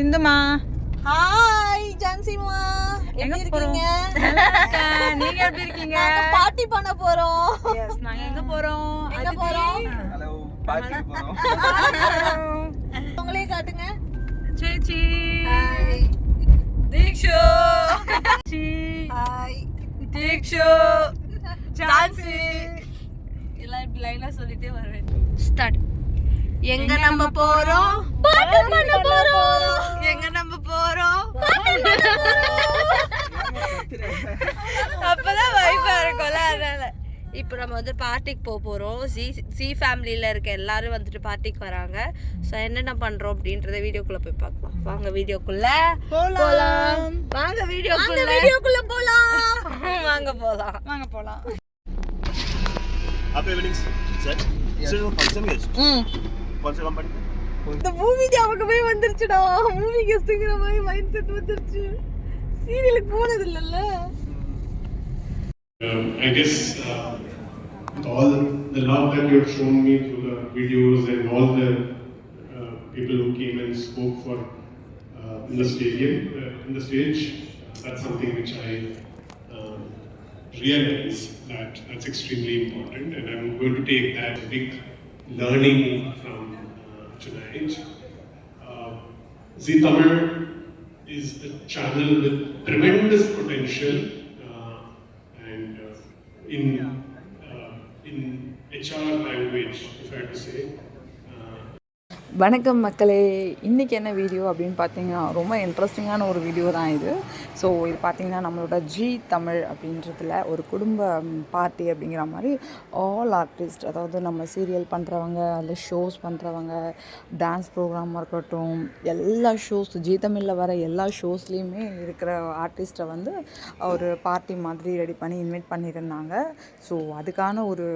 சிந்துமா. Hi ஜான்சிமா எப்படி? இருக்கீங்க. நீங்க எப்படி இருக்கீங்க? பார்ட்டி பண்ண போறோம். நாங்க எங்க போறோம்? எங்க? போறோம்? ஹலோ பார்ட்டிக்கு போறோம். உங்களே காட்டுங்க. சேச்சி. ஹாய் தீக்ஷு. சேச்சி. ஹாய் தீக்ஷு. சான்சி எல்லாம் இப்படி லைனா சொல்லிட்டே வருவேன். ஸ்டார்ட் எங்க நம்ம போறோம்? பார்ட்டி பண்ண போறோம் எங்க நம்ம போறோம் அப்பதான் வைஃபா இருக்கும்ல அதனால இப்போ நம்ம வந்து பார்ட்டிக்கு போக போகிறோம் சி சி ஃபேமிலியில் இருக்க எல்லாரும் வந்துட்டு பார்ட்டிக்கு வராங்க ஸோ என்னென்ன பண்ணுறோம் அப்படின்றத வீடியோக்குள்ளே போய் பார்க்கலாம் வாங்க வீடியோக்குள்ளே போகலாம் வாங்க வீடியோக்குள்ளே வீடியோக்குள்ள போலாம் வாங்க போகலாம் வாங்க போலாம் आप इवनिंग सर सिर्फ फंक्शन गेस्ट कौन से कंपनी का இந்த மூவி ஞாபகமே வந்துருச்சுடா மூவி கெஸ்ட்ங்கிற மாதிரி மைண்ட் செட் வந்துருச்சு சீரியலுக்கு போனது இல்லல்ல Um, I guess uh, with all the love that you have shown me through the videos and all the uh, people who came and spoke for uh, in the stadium, uh, in the stage, that's something which I um, realize that that's extremely important, and I'm going to take that big learning from uh, tonight. Uh, Zee Tamil is a channel with tremendous potential uh, and uh, in uh, in HR language, if I had to say. வணக்கம் மக்களே இன்றைக்கி என்ன video அப்படின்னு பார்த்தீங்கன்னா ரொம்ப இன்ட்ரெஸ்டிங்கான ஒரு video தான் இது. ஸோ இது பார்த்திங்கன்னா நம்மளோட ஜி தமிழ் அப்படின்றதுல ஒரு குடும்ப பார்ட்டி அப்படிங்கிற மாதிரி ஆல் ஆர்டிஸ்ட் அதாவது நம்ம சீரியல் பண்ணுறவங்க அந்த ஷோஸ் பண்ணுறவங்க டான்ஸ் ப்ரோக்ராமாக இருக்கட்டும் எல்லா ஷோஸ் ஜி தமிழில் வர எல்லா ஷோஸ்லேயுமே இருக்கிற ஆர்டிஸ்ட்டை வந்து ஒரு பார்ட்டி மாதிரி ரெடி பண்ணி இன்வைட் பண்ணியிருந்தாங்க. ஸோ அதுக்கான ஒரு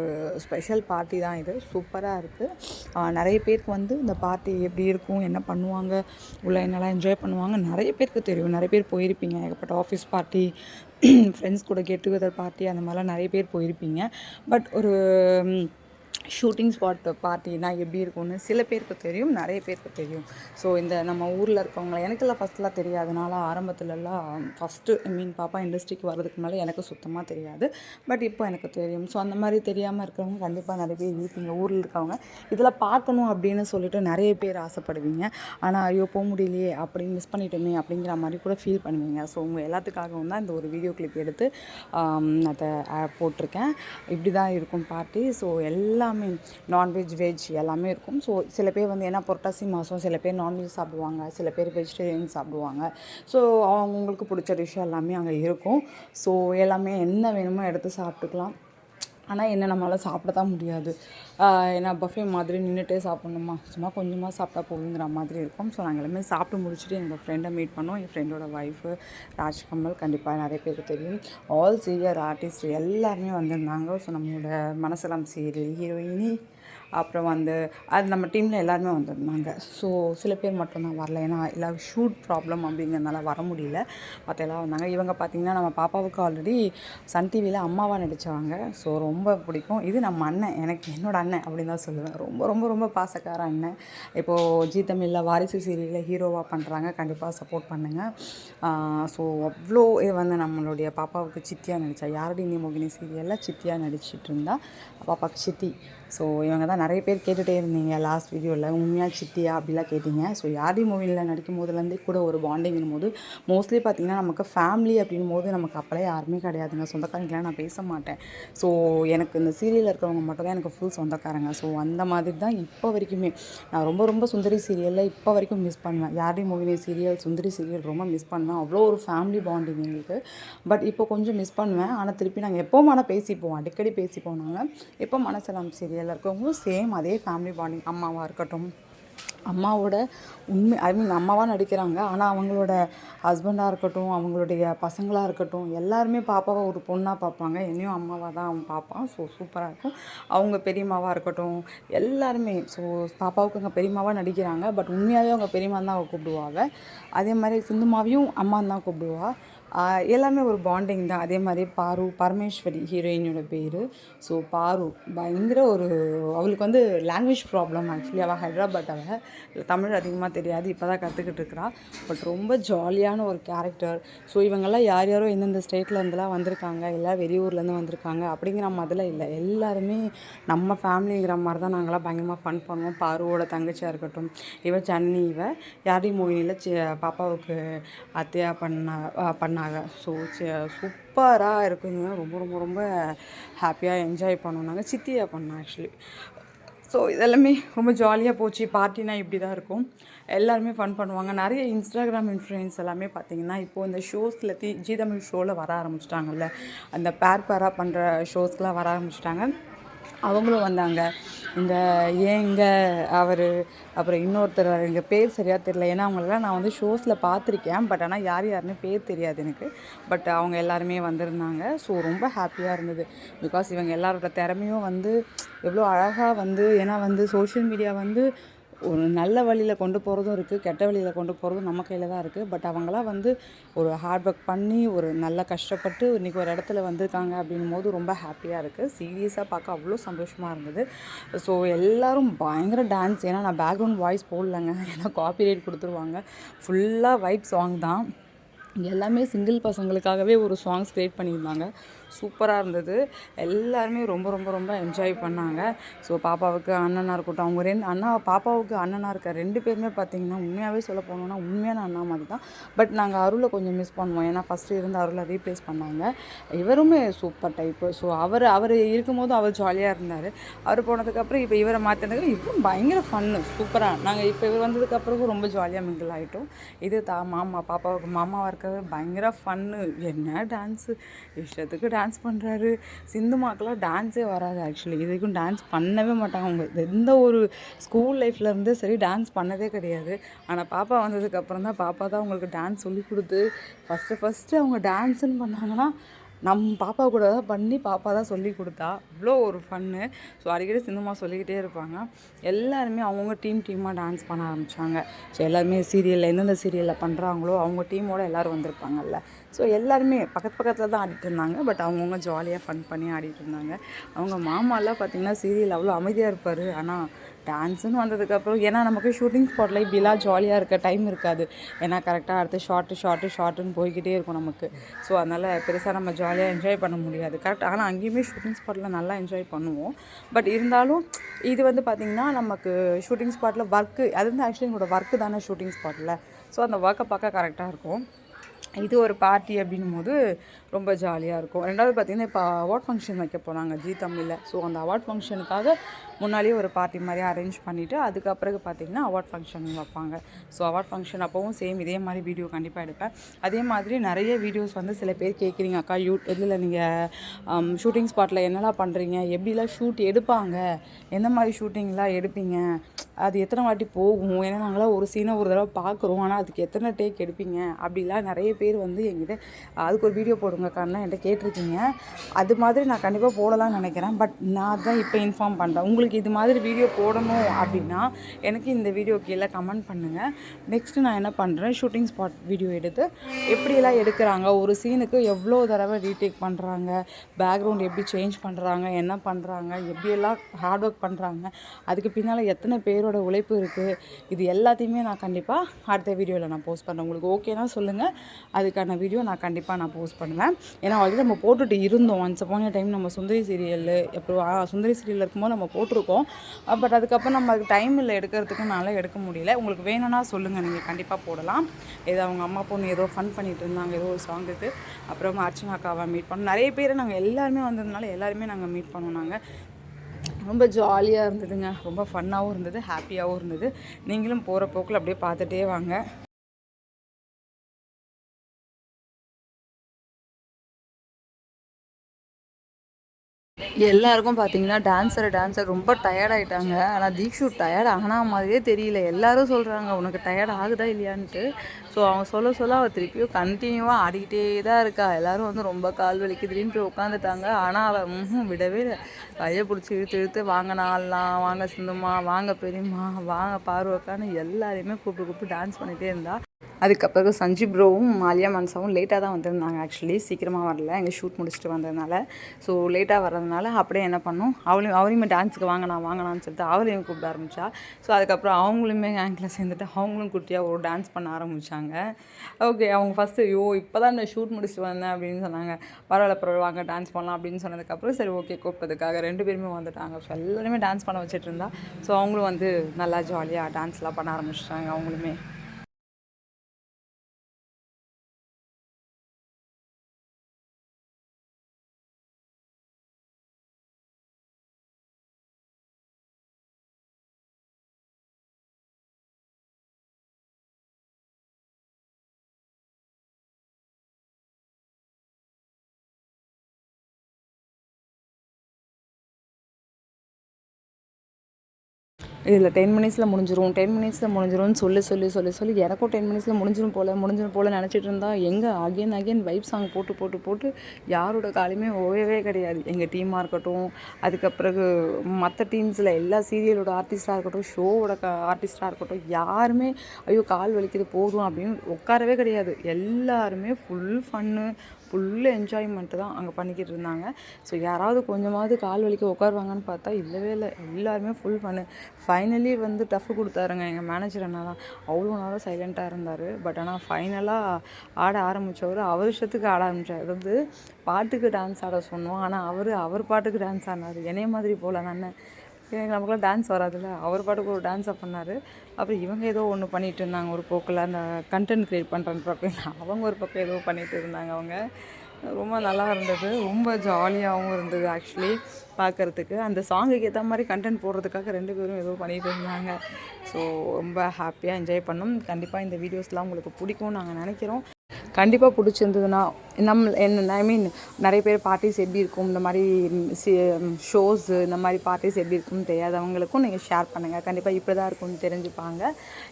ஸ்பெஷல் பார்ட்டி தான் இது. சூப்பராக இருக்குது நிறைய பேருக்கு வந்து இந்த பார்ட்டி எப்படி இருக்கும் என்ன பண்ணுவாங்க உள்ள என்னெல்லாம் என்ஜாய் பண்ணுவாங்க நிறைய பேருக்கு தெரியும். நிறைய பேர் போயிருப்பீங்க. ஏகப்பட்ட ஆஃபீஸ் பார்ட்டி ஃப்ரெண்ட்ஸ் கூட கெட் டுகெதர் பார்ட்டி அந்த மாதிரிலாம் நிறைய பேர் போயிருப்பீங்க. பட் ஒரு ஷூட்டிங் ஸ்பாட் பார்ட்டினா எப்படி இருக்கும்னு சில பேருக்கு தெரியும் நிறைய பேருக்கு தெரியும். ஸோ இந்த நம்ம ஊரில் இருக்கவங்கள எனக்கெல்லாம் ஃபஸ்ட்லாம் தெரியாதனால ஆரம்பத்துலலாம் ஃபஸ்ட்டு ஐ மீன் பாப்பா இண்டஸ்ட்ரிக்கு வர்றதுக்கு முன்னாடி எனக்கு சுத்தமாக தெரியாது. பட் இப்போ எனக்கு தெரியும். ஸோ அந்த மாதிரி தெரியாமல் இருக்கிறவங்க கண்டிப்பாக நிறைய பேர் இருப்பீங்க ஊரில் இருக்கவங்க. இதில் பார்க்கணும் அப்படின்னு சொல்லிட்டு நிறைய பேர் ஆசைப்படுவீங்க. ஆனால் ஐயோ போக முடியலையே அப்படி மிஸ் பண்ணிட்டோமே அப்படிங்கிற மாதிரி கூட ஃபீல் பண்ணுவீங்க. ஸோ உங்கள் எல்லாத்துக்காகவும் தான் இந்த ஒரு வீடியோ கிளிப் எடுத்து அதை ஆ, போட்டிருக்கேன். இப்படி தான் இருக்கும் பார்ட்டி ஸோ எல்லாம் நான்வெஜ் வெஜ் எல்லாமே இருக்கும். ஸோ சில பேர் வந்து ஏன்னா புரட்டாசி மாதம் சில பேர் நான்வெஜ் சாப்பிடுவாங்க. சில பேர் வெஜிடேரியன் சாப்பிடுவாங்க. ஸோ அவங்களுக்கு பிடிச்ச டிஷ் எல்லாமே அங்கே இருக்கும். ஸோ எல்லாமே என்ன வேணுமோ எடுத்து சாப்பிட்டுக்கலாம். ஆனால் என்ன நம்மளால் சாப்பிட தான் முடியாது ஏன்னா பஃபே மாதிரி நின்றுட்டே சாப்பிட்ணுமா? சும்மா கொஞ்சமாக சாப்பிட்டா போகுங்கிற மாதிரி இருக்கும். ஸோ நாங்கள் எல்லாமே சாப்பிட்டு முடிச்சுட்டு எங்கள் ஃப்ரெண்டை மீட் பண்ணோம். என் ஃப்ரெண்டோட ஒய்ஃபு ராஜ்கமல் கண்டிப்பாக நிறைய பேருக்கு தெரியும். ஆல் சீரியர் ஆர்டிஸ்ட் எல்லாருமே வந்திருந்தாங்க. ஸோ நம்மளோட மனசெல்லாம் சீரியல் ஹீரோயினி அப்புறம் வந்து அது நம்ம டீமில் எல்லாருமே வந்திருந்தாங்க. ஸோ சில பேர் மட்டும்தான் வரல. ஏன்னா எல்லா ஷூட் ப்ராப்ளம் அப்படிங்கிறதுனால வர முடியல. மற்ற எல்லாம் வந்தாங்க. இவங்க பார்த்திங்கன்னா நம்ம பாப்பாவுக்கு ஆல்ரெடி சன் டிவியில் அம்மாவாக நடித்தவங்க ஸோ ரொம்ப பிடிக்கும். இது நம்ம அண்ணன். எனக்கு என்னோட அண்ணன் அப்படின்னு தான் சொல்லுவேன். ரொம்ப ரொம்ப ரொம்ப பாசக்கார அண்ணன். இப்போது ஜி தமிழில் வாரிசு சீரியலில் ஹீரோவாக பண்ணுறாங்க கண்டிப்பாக சப்போர்ட் பண்ணுங்கள் ஸோ அவ்வளோ இது வந்து நம்மளுடைய பாப்பாவுக்கு சித்தியாக நடித்தா யாரடி நீ மோகினி சீரியலில் சித்தியாக நடிச்சிட்டு இருந்தா? பாப்பாவுக்கு சித்தி. ஸோ இவங்க தான் நிறைய பேர் கேட்டுகிட்டே இருந்தீங்க லாஸ்ட் வீடியோவில் உண்மையாக சித்தியா அப்படிலாம் கேட்டிங்க. ஸோ யார்டி மூவியில் நடிக்கும் போதுலேருந்தே கூட ஒரு பாண்டிங்கும் போது மோஸ்ட்லி பார்த்திங்கன்னா நமக்கு ஃபேமிலி அப்படின் போது நமக்கு அப்போலாம் யாருமே கிடையாதுங்க. சொந்தக்காரங்களாம் நான் பேச மாட்டேன். ஸோ எனக்கு இந்த சீரியலில் இருக்கிறவங்க மட்டும் தான் எனக்கு ஃபுல் சொந்தக்காரங்க. ஸோ அந்த மாதிரி தான் இப்போ வரைக்குமே. நான் ரொம்ப ரொம்ப சுந்தரி சீரியலில் இப்போ வரைக்கும் மிஸ் பண்ணுவேன். யாடி மூவி சீரியல் சுந்தரி சீரியல் ரொம்ப மிஸ் பண்ணுவேன். அவ்வளோ ஒரு ஃபேமிலி பாண்டிங் எங்களுக்கு. பட் இப்போ கொஞ்சம் மிஸ் பண்ணுவேன். ஆனால் திருப்பி நாங்கள் எப்போவும் ஆனால் பேசிப்போம். அடிக்கடி பேசிப்போம் நாங்கள் இப்போ மனசலாம் சீரியலில் இருக்கவங்களும் சேம் அதே ஃபேமிலி பாண்டிங் அம்மாவாக இருக்கட்டும். அம்மாவோட உண்மை ஐ மீன் அம்மாவாக நடிக்கிறாங்க. ஆனால் அவங்களோட ஹஸ்பண்டாக இருக்கட்டும் அவங்களுடைய பசங்களாக இருக்கட்டும் எல்லாருமே பாப்பாவை ஒரு பொண்ணாக பார்ப்பாங்க என்னையும் அம்மாவாக தான் அவன் பார்ப்பான் ஸோ சூப்பராக இருக்கும். அவங்க பெரியம்மாவாக இருக்கட்டும் எல்லாருமே. ஸோ பாப்பாவுக்கு அவங்க பெரியம்மாவாக நடிக்கிறாங்க. பட் உண்மையாகவே அவங்க பெரியம்மா தான் அவள் கூப்பிடுவாங்க. அதே மாதிரி சிந்துமாவையும் அம்மா தான் கூப்பிடுவாள் எல்லாமே ஒரு பாண்டிங் தான். அதே மாதிரி பாரு பரமேஸ்வரி ஹீரோயினோட பேர். ஸோ பாரு பயங்கர ஒரு அவளுக்கு வந்து லாங்குவேஜ் ப்ராப்ளம் ஆக்சுவலி அவள் ஹைதராபாத் அவள் தமிழ் அதிகமாக தெரியாது இப்போ தான் கற்றுக்கிட்டு இருக்கிறா. பட் ரொம்ப ஜாலியான ஒரு கேரக்டர் ஸோ இவங்கெல்லாம் யார் யாரோ எந்தெந்த ஸ்டேட்லேருந்துலாம் வந்திருக்காங்க. எல்லாம் வெளியூர்லேருந்து வந்திருக்காங்க. அப்படிங்கிற மாதிரிலாம் இல்லை. எல்லாருமே நம்ம ஃபேமிலிங்கிற மாதிரி தான் நாங்களாம் பயங்கரமாக ஃபன் பண்ணுவோம். பாருவோட தங்கச்சியாக இருக்கட்டும். இவ சன்னி இவ யாரையும் மொழியில் பாப்பாவுக்கு அத்தையாக பண்ண பண்ணா பண்ணாங்க ஸோ சூப்பராக இருக்குங்க. ரொம்ப ரொம்ப ரொம்ப ஹாப்பியாக என்ஜாய் பண்ணோம் நாங்கள் சித்தியாக பண்ணோம் ஆக்சுவலி ஸோ இதெல்லாமே ரொம்ப ஜாலியாக போச்சு. பார்ட்டினா இப்படி தான் இருக்கும். எல்லாருமே ஃபன் பண்ணுவாங்க. நிறைய இன்ஸ்டாகிராம் இன்ஃப்ளூயன்ஸ் எல்லாமே பார்த்தீங்கன்னா இப்போது இந்த ஷோஸில் தி ஜி தமிழ் ஷோவில் வர ஆரம்பிச்சிட்டாங்கல்ல. அந்த பேர் பேராக பண்ணுற ஷோஸ்லாம் வர ஆரம்பிச்சிட்டாங்க. அவங்களும் வந்தாங்க. இந்த ஏங்க அவர் அப்புறம் இன்னொருத்தர் எங்கள் பேர் சரியாக தெரியல. ஏன்னா அவங்களெல்லாம் நான் வந்து ஷோஸில் பார்த்துருக்கேன். பட் ஆனால் யார் யாருன்னு பேர் தெரியாது எனக்கு. பட் அவங்க எல்லாருமே வந்திருந்தாங்க. ஸோ ரொம்ப ஹாப்பியாக இருந்தது. பிகாஸ் இவங்க எல்லாரோட திறமையும் வந்து எவ்வளோ அழகாக வந்து ஏன்னா வந்து சோஷியல் மீடியா வந்து ஒரு நல்ல வழியில் கொண்டு போகிறதும் இருக்குது கெட்ட வழியில் கொண்டு போகிறதும் நம்ம கையில் தான் இருக்குது பட் அவங்களாம் வந்து ஒரு ஹார்ட் ஒர்க் பண்ணி ஒரு நல்லா கஷ்டப்பட்டு இன்றைக்கி ஒரு இடத்துல வந்திருக்காங்க அப்படின்னும் போது ரொம்ப ஹாப்பியாக இருக்குது சீரியஸாக பார்க்க அவ்வளோ சந்தோஷமாக இருந்தது. ஸோ எல்லோரும் பயங்கர டான்ஸ் ஏன்னா நான் பேக்ரவுண்ட் வாய்ஸ் போடலங்க. ஏன்னா காப்பிரைட் கொடுத்துருவாங்க. ஃபுல்லாக வைப் சாங் தான். எல்லாமே சிங்கிள் பசங்களுக்காகவே ஒரு சாங்ஸ் க்ரியேட் பண்ணியிருந்தாங்க. சூப்பராக இருந்தது. எல்லாருமே ரொம்ப ரொம்ப ரொம்ப என்ஜாய் பண்ணாங்க. ஸோ பாப்பாவுக்கு அண்ணனாக இருக்கட்டும் அவங்க ரெண்டு அண்ணா பாப்பாவுக்கு அண்ணனாக இருக்க ரெண்டு பேருமே பார்த்தீங்கன்னா உண்மையாகவே சொல்ல போனோம்னா உண்மையான அண்ணா மாதிரி தான் பட் நாங்கள் அருளை கொஞ்சம் மிஸ் பண்ணுவோம். ஏன்னா ஃபஸ்ட்டு இருந்த அருளை ரீப்ளேஸ் பண்ணாங்க. இவருமே சூப்பர் டைப்பு ஸோ அவர் அவர் இருக்கும்போது அவர் ஜாலியாக இருந்தார். அவர் போனதுக்கப்புறம் இப்போ இவரை மாற்றினதுக்கு இவரும் பயங்கர ஃபன்னு சூப்பராக நாங்கள் இப்போ இவர் வந்ததுக்கப்புறம் ரொம்ப ஜாலியாக மிங்கிள் ஆகிட்டோம் இது தா மாமா பாப்பாவுக்கு மாமாவாக இருக்கவே பயங்கர ஃபன்னு என்ன டான்ஸு இஷ்டத்துக்கு டான்ஸ் டான்ஸ் பண்ணுறாரு சிந்துமாக்கெல்லாம் டான்ஸே வராது ஆக்சுவலி இது வரைக்கும் டான்ஸ் பண்ணவே மாட்டாங்க அவங்க. எந்த ஒரு ஸ்கூல் லைஃப்ல இருந்தே சரி டான்ஸ் பண்ணதே கிடையாது. ஆனால் பாப்பா வந்ததுக்கப்புறம் தான் பாப்பா தான் அவங்களுக்கு டான்ஸ் சொல்லி கொடுத்து ஃபஸ்ட்டு ஃபஸ்ட்டு அவங்க டான்ஸுன்னு பண்ணாங்கன்னா நம் பாப்பா கூட தான் பண்ணி பாப்பா தான் சொல்லி கொடுத்தா. அவ்வளோ ஒரு ஃபன்னு ஸோ அடிக்கடி சினிமா சொல்லிக்கிட்டே இருப்பாங்க. எல்லாருமே அவங்கவுங்க டீம் டீமாக டான்ஸ் பண்ண ஆரம்பித்தாங்க ஸோ எல்லாருமே சீரியலில் எந்தெந்த சீரியலில் பண்ணுறாங்களோ அவங்க டீமோட எல்லோரும் வந்திருப்பாங்கல்ல. ஸோ எல்லாருமே பக்கத்து பக்கத்தில் தான் ஆடிட்டு இருந்தாங்க. பட் அவங்கவுங்க ஜாலியாக ஃபன் பண்ணி ஆடிட்டு இருந்தாங்க. அவங்க மாமாலாம் பார்த்திங்கன்னா சீரியல் அவ்வளோ அமைதியாக இருப்பார். ஆனால் டான்ஸுன்னு வந்ததுக்கப்புறம் ஏன்னா நமக்கு ஷூட்டிங் ஸ்பாட்டில் இப்படிலாம் ஜாலியாக இருக்க டைம் இருக்காது. ஏன்னா கரெக்டாக அடுத்து ஷார்ட்டு ஷார்ட்டு ஷார்ட்டுன்னு போய்கிட்டே இருக்கும் நமக்கு. ஸோ அதனால் பெருசாக நம்ம ஜாலியாக என்ஜாய் பண்ண முடியாது. கரெக்ட் ஆனால் அங்கேயுமே ஷூட்டிங் ஸ்பாட்டில் நல்லா என்ஜாய் பண்ணுவோம். பட் இருந்தாலும் இது வந்து பார்த்திங்கன்னா நமக்கு ஷூட்டிங் ஸ்பாட்டில் ஒர்க்கு அது வந்து ஆக்சுவலி எங்களோட ஒர்க்கு தானே ஷூட்டிங் ஸ்பாட்டில் ஸோ அந்த ஒர்க்கை பார்க்க கரெக்டாக இருக்கும். இது ஒரு பார்ட்டி அப்படின்னும் போது ரொம்ப ஜாலியாக இருக்கும். ரெண்டாவது பார்த்திங்கன்னா இப்போ அவார்ட் ஃபங்க்ஷன் வைக்க போகிறாங்க ஜி தமிழில். ஸோ அந்த அவார்ட் ஃபங்க்ஷனுக்காக முன்னாடியே ஒரு பார்ட்டி மாதிரி அரேஞ்ச் பண்ணிவிட்டு அதுக்கப்புறம் பார்த்திங்கன்னா அவார்ட் ஃபங்க்ஷன் வைப்பாங்க. ஸோ அவார்ட் ஃபங்க்ஷன் அப்போவும் சேம் இதே மாதிரி வீடியோ கண்டிப்பாக எடுப்பேன். அதே மாதிரி நிறைய வீடியோஸ் வந்து சில பேர் கேட்குறீங்க அக்கா யூ இதில் நீங்கள் ஷூட்டிங் um, ஸ்பாட்டில் என்னெல்லாம் பண்ணுறீங்க எப்படிலாம் ஷூட் எடுப்பாங்க? எந்த மாதிரி ஷூட்டிங்லாம் எடுப்பீங்க? அது எத்தனை வாட்டி போகும்? ஏன்னா நாங்களாம் ஒரு சீனை ஒரு தடவை பார்க்குறோம் ஆனால் அதுக்கு எத்தனை டேக் எடுப்பீங்க? அப்படிலாம் நிறைய பேர் வந்து எங்கிட்ட அதுக்கு ஒரு வீடியோ போடுங்கக்கான்னு என்கிட்ட கேட்டிருக்கீங்க. அது மாதிரி நான் கண்டிப்பாக போடலாம்னு நினைக்கிறேன். பட் நான் தான் இப்போ இன்ஃபார்ம் பண்ணுறேன் உங்களுக்கு இது மாதிரி வீடியோ போடணும் அப்படின்னா எனக்கு இந்த வீடியோ கீழே கமெண்ட் பண்ணுங்கள் நெக்ஸ்ட்டு நான் என்ன பண்ணுறேன் ஷூட்டிங் ஸ்பாட் வீடியோ எடுத்து எப்படியெல்லாம் எடுக்கிறாங்க? ஒரு சீனுக்கு எவ்வளோ தடவை ரீடேக் பண்ணுறாங்க பேக்ரவுண்ட் எப்படி சேஞ்ச் பண்ணுறாங்க என்ன பண்ணுறாங்க எப்படியெல்லாம் ஹார்ட் ஒர்க் பண்ணுறாங்க அதுக்கு பின்னால் எத்தனை பேரோட உழைப்பு இருக்குது இது எல்லாத்தையுமே நான் கண்டிப்பாக அடுத்த வீடியோவில் நான் போஸ்ட் பண்ணுறேன் உங்களுக்கு ஓகேனா சொல்லுங்கள் அதுக்கான வீடியோ நான் கண்டிப்பாக நான் போஸ்ட் பண்ணுவேன். ஏன்னா ஆல்ரெடி நம்ம போட்டுட்டு இருந்தோம். ஒன்ஸ் போன டைம் நம்ம சுந்தரி சீரியல் அப்புறம் சுந்தரி சீரியல் இருக்கும்போது நம்ம போட்டு போட்டிருக்கோம் பட் அதுக்கப்புறம் நமக்கு டைம் இல்லை எடுக்கிறதுக்கு எடுக்க முடியல. உங்களுக்கு வேணும்னா சொல்லுங்கள் நீங்கள் கண்டிப்பாக போடலாம். ஏதோ அவங்க அம்மா பொண்ணு ஏதோ ஃபன் பண்ணிட்டு இருந்தாங்க. ஏதோ ஒரு சாங்குக்கு அப்புறம் அர்ச்சனா அக்காவை மீட் பண்ணோம். நிறைய பேர் நாங்கள் எல்லாருமே வந்ததுனால எல்லாருமே நாங்கள் மீட் பண்ணோம் நாங்கள் ரொம்ப ஜாலியாக இருந்ததுங்க. ரொம்ப ஃபன்னாகவும் இருந்தது. ஹாப்பியாகவும் இருந்தது. நீங்களும் போகிற போக்கில் அப்படியே பார்த்துட்டே வாங்க. எல்லாருக்கும் பார்த்தீங்கன்னா டான்ஸர் டான்ஸர் ரொம்ப டயர்டாயிட்டாங்க ஆனால் தீக்ஷு டயர்ட் ஆனா மாதிரியே தெரியல. எல்லாரும் சொல்கிறாங்க உனக்கு டயர்ட் ஆகுதா இல்லையான்ட்டு. ஸோ அவங்க சொல்ல சொல்ல அவள் திருப்பியும் கண்டினியூவாக ஆடிக்கிட்டே தான் இருக்கா. எல்லாரும் வந்து ரொம்ப கால் வலிக்குதுன்னு போய் உட்காந்துட்டாங்க ஆனால் அவள் ம் விடவே இல்லை. கையை பிடிச்சி இழுத்து இழுத்து வாங்க நாளலாம் வாங்க சிந்துமா வாங்க பெரியம்மா வாங்க பார்வக்கான்னு எல்லாரையுமே கூப்பிட்டு கூப்பிட்டு டான்ஸ் பண்ணிகிட்டே இருந்தா. அதுக்கப்புறம் சஞ்சீப் ப்ரோவும் மாலியா மன்சாவும் லேட்டாக தான் வந்திருந்தாங்க ஆக்சுவலி சீக்கிரமாக வரல. எங்கள் ஷூட் முடிச்சுட்டு வந்ததுனால. ஸோ லேட்டாக வர்றதுனால அப்படியே என்ன பண்ணோம்? அவளையும் அவரையுமே டான்ஸுக்கு வாங்கினா வாங்கினான்னு சொல்லிட்டு அவளையும் கூப்பிட ஆரம்பித்தா ஸோ அதுக்கப்புறம் அவங்களுமே கேங்கில் சேர்ந்துட்டு அவங்களும் குட்டியாக ஒரு டான்ஸ் பண்ண ஆரம்பித்தாங்க ஓகே அவங்க ஃபஸ்ட்டு ஐயோ இப்போ தான் இந்த ஷூட் முடிச்சுட்டு வந்தேன் அப்படின்னு சொன்னாங்க. பரவாயில்ல பரவாயில்ல வாங்க டான்ஸ் பண்ணலாம் அப்படின்னு சொன்னதுக்கப்புறம் சரி ஓகே கூப்பிட்டதுக்காக ரெண்டு பேருமே வந்துட்டாங்க. ஸோ எல்லாருமே டான்ஸ் பண்ண வச்சுட்டு இருந்தா. ஸோ அவங்களும் வந்து நல்லா ஜாலியாக டான்ஸ்லாம் பண்ண ஆரம்பிச்சிட்டாங்க அவங்களுமே. இதில் டென் மினிட்ஸில் முடிஞ்சிரும். டென் மினிட்ஸில் முடிஞ்சிரும்னு சொல்லி சொல்லி சொல்லி சொல்லி எனக்கும் டென் மினிட்ஸில் முடிஞ்சிரும் போல் முடிஞ்சிரும் போல் நினச்சிட்டு இருந்தால் எங்கே அகேன் அகேன் வைப் சாங் போட்டு போட்டு போட்டு யாரோட காலையுமே ஓயவே கிடையாது. எங்கள் டீமாக இருக்கட்டும் அதுக்கப்பிறகு மற்ற டீம்ஸில் எல்லா சீரியலோட ஆர்டிஸ்ட்டாக இருக்கட்டும் ஷோவோட க இருக்கட்டும் யாருமே ஐயோ கால் வலிக்கிறது போதும் அப்படின்னு உட்காரவே கிடையாது. எல்லாருமே ஃபுல் ஃபன்னு ஃபுல்லு என்ஜாய்மெண்ட்டு தான் அங்கே பண்ணிக்கிட்டு இருந்தாங்க. ஸோ யாராவது கொஞ்சமாவது கால் வலிக்க உட்காருவாங்கன்னு பார்த்தா இல்லவே இல்லை. எல்லாருமே ஃபுல் பண்ணு ஃபைனலி வந்து டஃப் கொடுத்தாருங்க எங்கள் மேனேஜர் அண்ணா தான் அவ்வளோ நேரம் சைலண்ட்டாக இருந்தார். பட் ஆனால் ஃபைனலாக ஆட ஆரம்பித்தவர் அவர் இஷ்டத்துக்கு ஆட ஆரம்பித்தார் அதாவது பாட்டுக்கு டான்ஸ் ஆட சொன்னோம். ஆனால் அவர் அவர் பாட்டுக்கு டான்ஸ் ஆடினார் என்னைய மாதிரி போல நான். எனக்கு நமக்குலாம் டான்ஸ் வராதுல்ல. அவர் பாட்டுக்கு ஒரு டான்ஸை பண்ணார். அப்புறம் இவங்க ஏதோ ஒன்று பண்ணிகிட்டு இருந்தாங்க. ஒரு போக்கில் அந்த கண்டென்ட் க்ரியேட் பண்ணுறேன்னு பக்கம் அவங்க ஒரு பக்கம் ஏதோ பண்ணிகிட்டு இருந்தாங்க அவங்க. ரொம்ப நல்லா இருந்தது. ரொம்ப ஜாலியாகவும் இருந்தது ஆக்சுவலி பார்க்குறதுக்கு அந்த சாங்குக்கு ஏற்ற மாதிரி கண்டென்ட் போடுறதுக்காக ரெண்டு பேரும் ஏதோ பண்ணிகிட்டு இருந்தாங்க. ஸோ ரொம்ப ஹாப்பியாக என்ஜாய் பண்ணோம். கண்டிப்பாக இந்த வீடியோஸ்லாம் உங்களுக்கு பிடிக்கும்னு நாங்கள் நினைக்கிறோம். கண்டிப்பாக பிடிச்சிருந்ததுன்னா நம் என்ன ஐ மீன் நிறைய பேர் பார்ட்டிஸ் எப்படி இருக்கும் இந்த மாதிரி ஷோஸு இந்த மாதிரி பார்ட்டிஸ் எப்படி இருக்கும்னு தெரியாதவங்களுக்கும் நீங்கள் ஷேர் பண்ணுங்கள் கண்டிப்பாக இப்படி தான் இருக்கும்னு தெரிஞ்சுப்பாங்க.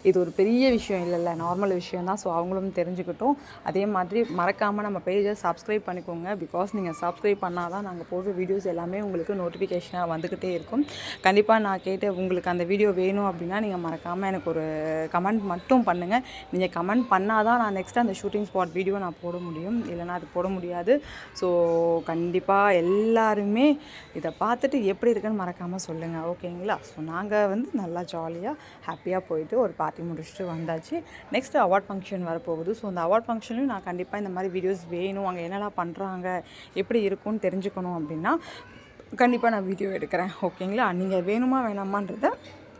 இது ஒரு பெரிய விஷயம் இல்லைல்ல நார்மல் விஷயம் தான். ஸோ அவங்களும் தெரிஞ்சுக்கிட்டோம். அதே மாதிரி மறக்காமல் நம்ம பேஜை சப்ஸ்கிரைப் பண்ணிக்கோங்க. பிகாஸ் நீங்கள் சப்ஸ்கிரைப் பண்ணால் தான் நாங்கள் போடுற வீடியோஸ் எல்லாமே உங்களுக்கு நோட்டிஃபிகேஷனாக வந்துக்கிட்டே இருக்கும். கண்டிப்பாக நான் கேட்டு உங்களுக்கு அந்த வீடியோ வேணும் அப்படின்னா நீங்கள் மறக்காமல் எனக்கு ஒரு கமெண்ட் மட்டும் பண்ணுங்கள் நீங்கள் கமெண்ட் பண்ணால் தான் நான் நெக்ஸ்ட் அந்த ஷூட்டிங் ஸ்பாட் வீடியோ நான் போட முடியும். இல்லைனா அது போட முடியாது. ஸோ கண்டிப்பாக எல்லாருமே இதை பார்த்துட்டு எப்படி இருக்குன்னு மறக்காமல் சொல்லுங்கள் ஓகேங்களா ஸோ நாங்கள் வந்து நல்லா ஜாலியாக ஹாப்பியாக போயிட்டு ஒரு பார்ட்டி முடிச்சுட்டு வந்தாச்சு. நெக்ஸ்ட் அவார்ட் ஃபங்க்ஷன் வரப்போகுது. ஸோ அந்த அவார்ட் ஃபங்க்ஷன்லையும் நான் கண்டிப்பாக இந்த மாதிரி வீடியோஸ் வேணும். அங்கே என்னெல்லாம் பண்ணுறாங்க எப்படி இருக்கும்னு தெரிஞ்சுக்கணும் அப்படின்னா கண்டிப்பாக நான் வீடியோ எடுக்கிறேன். ஓகேங்களா நீங்கள் வேணுமா வேணாமான்றதை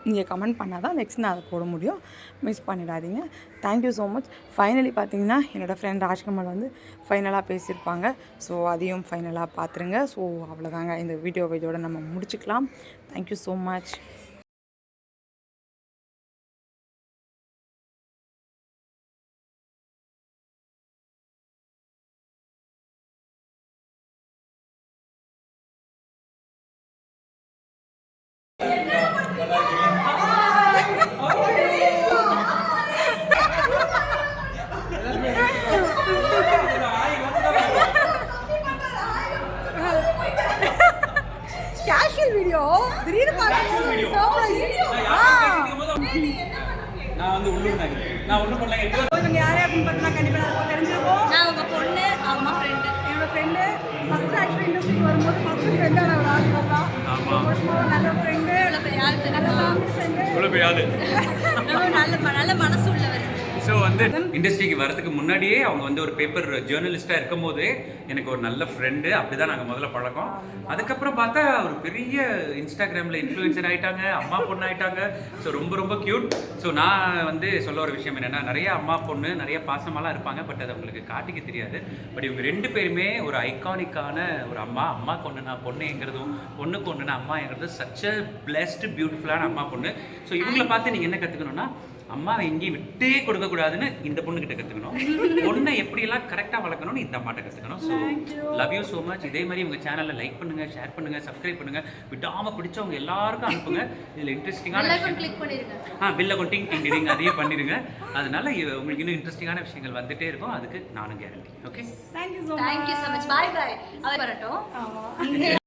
நீங்கள் கமெண்ட் பண்ணால் தான் நெக்ஸ்ட் நான் அதை போட முடியும். மிஸ் பண்ணிடாதீங்க. தேங்க்யூ ஸோ மச் ஃபைனலி பார்த்தீங்கன்னா என்னோடய ஃப்ரெண்ட் ராஜ்கமல் வந்து ஃபைனலாக பேசியிருப்பாங்க. ஸோ அதையும் ஃபைனலாக பார்த்துருங்க. ஸோ அவ்வளோதாங்க இந்த வீடியோ இதோட நம்ம முடிச்சுக்கலாம். தேங்க்யூ ஸோ மச் நல்ல நல்ல மனசு ஸோ வந்து இண்டஸ்ட்ரிக்கு வரதுக்கு முன்னாடியே அவங்க வந்து ஒரு பேப்பர் ஜேர்னலிஸ்டாக இருக்கும்போதே எனக்கு ஒரு நல்ல ஃப்ரெண்டு அப்படி தான் நாங்கள் முதல்ல பழக்கம். அதுக்கப்புறம் பார்த்தா ஒரு பெரிய இன்ஸ்டாகிராமில் இன்ஃப்ளூயன்சர் ஆகிட்டாங்க அம்மா பொண்ணு ஆகிட்டாங்க ஸோ ரொம்ப ரொம்ப க்யூட் ஸோ நான் வந்து சொல்ல ஒரு விஷயம் என்னென்னா நிறைய அம்மா பொண்ணு நிறைய பாசமாலாம் இருப்பாங்க பட் அது அவங்களுக்கு காட்டிக்க தெரியாது. பட் இவங்க ரெண்டு பேருமே ஒரு ஐகானிக்கான ஒரு அம்மா அம்மா கொண்டுனா பொண்ணுங்கிறதும் பொண்ணுக்கு ஒன்றுனா அம்மாங்கிறதும் சச்ச பிளஸ்ட் பியூட்டிஃபுல்லான அம்மா பொண்ணு. ஸோ இவங்களை பார்த்து நீங்கள் என்ன கற்றுக்கணும்னா அம்மாவை எங்கேயும் விட்டே கொடுக்கக்கூடாதுன்னு இந்த பொண்ணுகிட்ட கற்றுக்கணும் பொண்ணை எப்படியெல்லாம் கரெக்டாக வளர்க்கணும்னு இந்த அம்மாட்ட கற்றுக்கணும் so love you so much இதே மாதிரி உங்கள் சேனலில் லைக் பண்ணுங்கள் ஷேர் பண்ணுங்கள் சப்ஸ்கிரைப் பண்ணுங்கள் விடாமல் பிடிச்சவங்க எல்லாருக்கும் அனுப்புங்க. இதில் இன்ட்ரெஸ்டிங்கான கிளிக் பண்ணிருங்க. ஆ பில்ல கொண்டிங் டிங் டிங் அதையே பண்ணிடுங்க அதனால உங்களுக்கு இன்னும் இன்ட்ரெஸ்டிங்கான விஷயங்கள் வந்துட்டே இருக்கும். அதுக்கு நானும் guarantee okay thank you so thank you so much bye bye அவர் வரட்டும்.